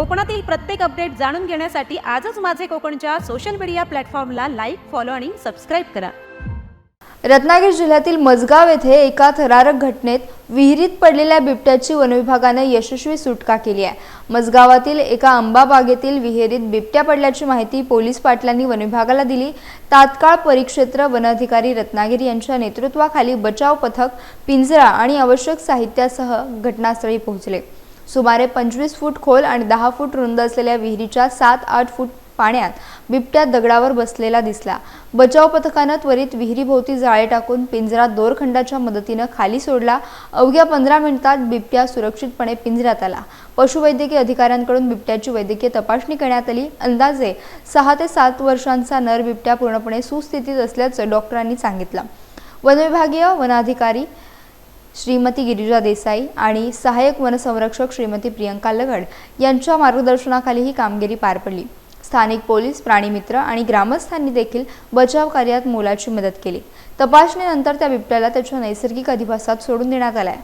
कोकणातील प्रत्येक अपडेट जाणून घेण्यासाठी आजच माझे कोकणच्या सोशल मीडिया प्लॅटफॉर्मला लाईक फॉलो आणि सबस्क्राईब करा. रत्नागिरी जिल्ह्यातील मजगाव येथे एका थरारक घटनेत विहिरीत पडलेल्या बिबट्याची वनविभागाने यशस्वी सुटका केली आहे. मजगावातील एका आंबा बागेतील विहिरीत बिबट्या पडल्याची माहिती पोलीस पाटलांनी वनविभागाला दिली. तात्काळ परिक्षेत्र वनाधिकारी रत्नागिरी यांच्या नेतृत्वाखाली बचाव पथक पिंजरा आणि आवश्यक साहित्यासह घटनास्थळी पोहोचले. सुमारे पंचवीस फूट खोल आणि दहा फूट रुंद असलेल्या विहिरीच्या सात आठ फूट पाण्यात बिबट्या दगडावर बसलेला दिसला. बचाव पथकानं त्वरित विहिरीभोवती जाळे टाकून पिंजरा दोरखंडाच्या मदतीनं खाली सोडला. अवघ्या पंधरा मिनिटात बिबट्या सुरक्षितपणे पिंजऱ्यात आला. पशुवैद्यकीय अधिकाऱ्यांकडून बिबट्याची वैद्यकीय तपासणी करण्यात आली. अंदाजे सहा ते सात वर्षांचा नर बिबट्या पूर्णपणे सुस्थितीत असल्याचं डॉक्टरांनी सांगितलं. वनविभागीय वनाधिकारी श्रीमती गिरिजा देसाई आणि सहाय्यक वनसंरक्षक श्रीमती प्रियंका लगड यांच्या मार्गदर्शनाखाली ही कामगिरी पार पडली. स्थानिक पोलीस प्राणीमित्र आणि ग्रामस्थांनी देखील बचाव कार्यात मोलाची मदत केली. तपासणीनंतर त्या बिबट्याला त्याच्या नैसर्गिक अधिवासात सोडून देण्यात आलाय.